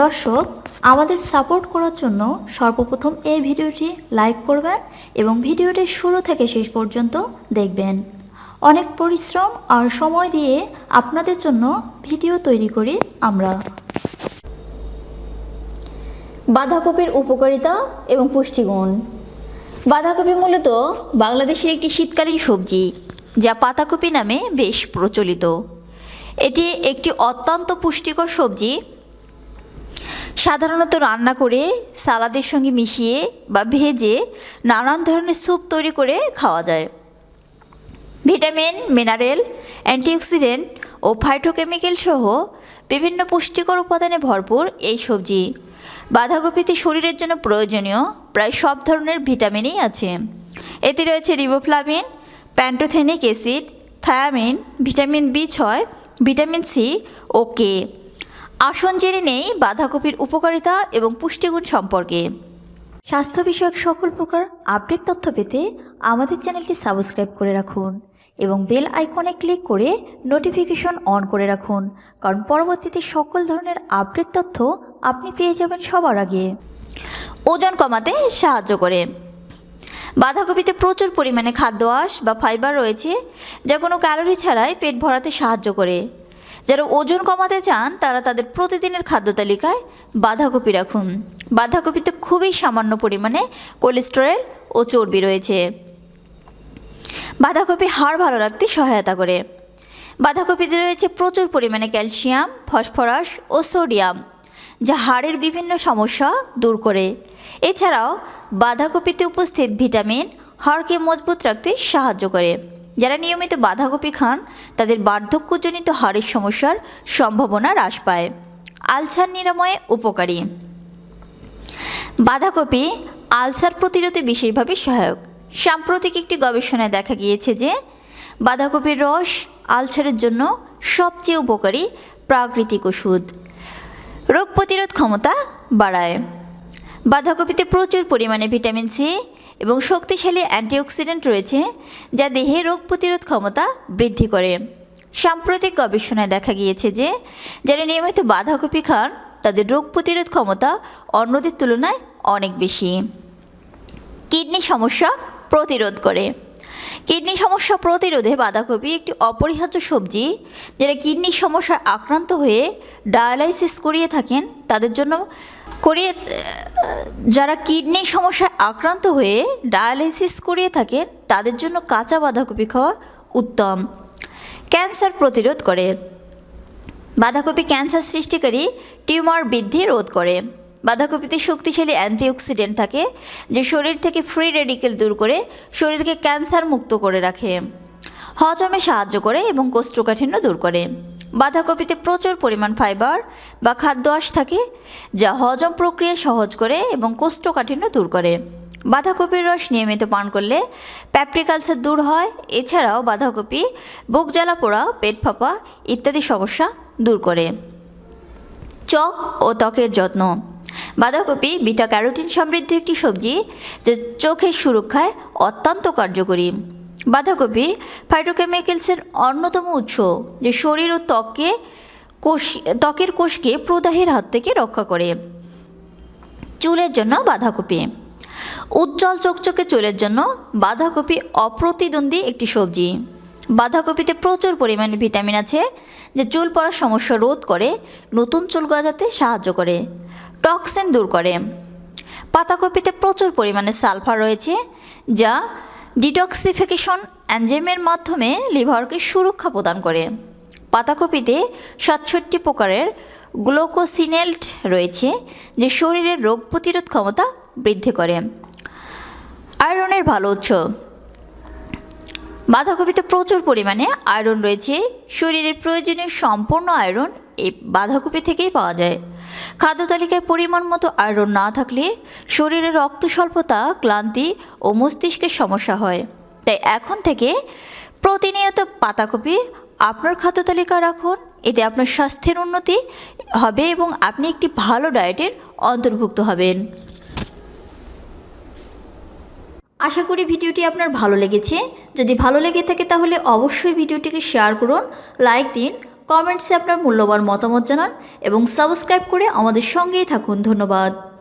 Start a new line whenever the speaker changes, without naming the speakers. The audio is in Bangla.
দর্শক, আমাদের সাপোর্ট করার জন্য সর্বপ্রথম এই ভিডিওটি লাইক করবেন এবং ভিডিওটি শুরু থেকে শেষ পর্যন্ত দেখবেন। অনেক পরিশ্রম আর সময় দিয়ে আপনাদের জন্য ভিডিও তৈরি করি আমরা।
বাঁধাকপির উপকারিতা এবং পুষ্টিগুণ। বাঁধাকপি মূলত বাংলাদেশের একটি শীতকালীন সবজি, যা পাতাকপি নামে বেশ প্রচলিত। এটি একটি অত্যন্ত পুষ্টিকর সবজি সাধারণত রান্না করে সালাদের সঙ্গে মিশিয়ে বা ভেজে নানান ধরনের স্যুপ তৈরি করে খাওয়া যায়। ভিটামিন, মিনারেল, অ্যান্টিঅক্সিডেন্ট ও ফাইটোকেমিক্যাল সহ বিভিন্ন পুষ্টিকর উপাদানে ভরপুর এই সবজি। বাঁধাকপিতে শরীরের জন্য প্রয়োজনীয় প্রায় সব ধরনের ভিটামিনই আছে। এতে রয়েছে riboflavin pantothenic acid thiamine vitamin B ছয় ভিটামিন সি ও কে আসন জেনে নেই বাঁধাকপির উপকারিতা এবং পুষ্টিগুণ সম্পর্কে। স্বাস্থ্য বিষয়ক সকল প্রকার আপডেট তথ্য পেতে আমাদের চ্যানেলটি সাবস্ক্রাইব করে রাখুন এবং বেল আইকনে ক্লিক করে নোটিফিকেশন অন করে রাখুন, কারণ পরবর্তীতে সকল ধরনের আপডেট তথ্য আপনি পেয়ে যাবেন সবার আগে। ওজন কমাতে সাহায্য করে। বাঁধাকপিতে প্রচুর পরিমাণে খাদ্য আঁশ বা ফাইবার রয়েছে, যা কোনো ক্যালোরি ছাড়াই পেট ভরাতে সাহায্য করে। যারা ওজন কমাতে চান, তারা তাদের প্রতিদিনের খাদ্য তালিকায় বাঁধাকপি রাখুন। বাঁধাকপিতে খুবই সামান্য পরিমাণে কোলেস্টেরল ও চর্বি রয়েছে। বাঁধাকপি হাড় ভালো রাখতে সহায়তা করে। বাঁধাকপিতে রয়েছে প্রচুর পরিমাণে ক্যালসিয়াম, ফসফরাস ও সোডিয়াম, যা হাড়ের বিভিন্ন সমস্যা দূর করে। এছাড়াও, বাঁধাকপিতে উপস্থিত ভিটামিন হাড়কে মজবুত রাখতে সাহায্য করে। যারা নিয়মিত বাঁধাকপি খান, তাদের বার্ধক্যজনিত হাড়ের সমস্যার সম্ভাবনা হ্রাস পায়। আলসার নিরাময়ে উপকারী। বাঁধাকপি আলসার প্রতিরোধে বিশেষভাবে সহায়ক। সাম্প্রতিক একটি গবেষণায় দেখা গিয়েছে যে, বাঁধাকপির রস আলসারের জন্য সবচেয়ে উপকারী প্রাকৃতিক ওষুধ। রোগ প্রতিরোধ ক্ষমতা বাড়ায়। বাঁধাকপিতে প্রচুর পরিমাণে ভিটামিন সি এবং শক্তিশালী অ্যান্টিঅক্সিডেন্ট রয়েছে যা দেহে রোগ প্রতিরোধ ক্ষমতা বৃদ্ধি করে। সাম্প্রতিক গবেষণায় দেখা গিয়েছে যে, যারা নিয়মিত বাঁধাকপি খান, তাদের রোগ প্রতিরোধ ক্ষমতা অন্যদের তুলনায় অনেক বেশি। কিডনি সমস্যা প্রতিরোধ করে। কিডনি সমস্যা প্রতিরোধে বাঁধাকপি একটি অপরিহার্য সবজি যারা কিডনির সমস্যায় আক্রান্ত হয়ে ডায়ালাইসিস করিয়ে থাকেন, তাদের জন্য করিয়ে যারা কিডনির সমস্যায় আক্রান্ত হয়ে ডায়ালিসিস করিয়ে থাকেন তাদের জন্য কাঁচা বাঁধাকপি খাওয়া উত্তম। ক্যান্সার প্রতিরোধ করে। বাঁধাকপি ক্যান্সার সৃষ্টিকারী টিউমার বৃদ্ধি রোধ করে। বাঁধাকপিতে শক্তিশালী অ্যান্টিঅক্সিডেন্ট থাকে, যে শরীর থেকে ফ্রি রেডিকেল দূর করে শরীরকে ক্যান্সার মুক্ত করে রাখে, হজমে সাহায্য করে এবং কোষ্ঠকাঠিন্য দূর করে। বাঁধাকপিতে প্রচুর পরিমাণ ফাইবার বা খাদ্য আঁশ থাকে, যা হজম প্রক্রিয়া সহজ করে এবং কোষ্ঠকাঠিন্য দূর করে। বাঁধাকপির রস নিয়মিত পান করলে প্যাপ্রিক আলসার দূর হয়। এছাড়াও বাঁধাকপি, বুক জ্বালা পোড়া, পেট ফাঁপা ইত্যাদি সমস্যা দূর করে। চোখ ও ত্বকের যত্ন। বাঁধাকপি বিটা ক্যারোটিন সমৃদ্ধ একটি সবজি, যা চোখের সুরক্ষায় অত্যন্ত কার্যকরী। বাঁধাকপি ফাইটোকেমিক্যালসের অন্যতম উৎস যে শরীর ও ত্বকে কোষ, ত্বকের কোষকে প্রদাহের হাত থেকে রক্ষা করে। চুলের জন্য বাঁধাকপি। উজ্জ্বল চকচকে চুলের জন্য বাঁধাকপি অপ্রতিদ্বন্দ্বী একটি সবজি। বাঁধাকপিতে প্রচুর পরিমাণে ভিটামিন আছে যে চুল পড়ার সমস্যা রোধ করে, নতুন চুল গজাতে সাহায্য করে, টক্সিন দূর করে। পাতাকপিতে প্রচুর পরিমাণে সালফার রয়েছে যা ডিটক্সিফিকেশন অ্যানজেমের মাধ্যমে লিভারকে সুরক্ষা প্রদান করে। পাতাকপিতে সাতষট্টি প্রকারের গ্লোকোসিনেল্ট রয়েছে, যে শরীরের রোগ প্রতিরোধ ক্ষমতা বৃদ্ধি করে। আয়রনের ভালো উৎস। বাঁধাকপিতে প্রচুর পরিমাণে আয়রন রয়েছে। শরীরের প্রয়োজনীয় সম্পূর্ণ আয়রন এই বাঁধাকপি থেকেই পাওয়া যায়। খাদ্য তালিকায় পরিমাণ মতো আয়রন না থাকলে শরীরে রক্ত স্বল্পতা, ক্লান্তি ও মস্তিষ্কের সমস্যা হয়। তাই এখন থেকে প্রতিনিয়ত পাতাকপি আপনার খাদ্য তালিকায় রাখুন। এতে আপনার স্বাস্থ্যের উন্নতি হবে এবং আপনি একটি ভালো ডায়েটের অন্তর্ভুক্ত হবেন। আশা করি ভিডিওটি আপনার ভালো লেগেছে। যদি ভালো লেগে থাকে তাহলে অবশ্যই ভিডিওটিকে শেয়ার করুন, লাইক দিন কমেন্টসে আপনার মূল্যবান মতামত জানান এবং সাবস্ক্রাইব করে আমাদের সঙ্গেই থাকুন। ধন্যবাদ।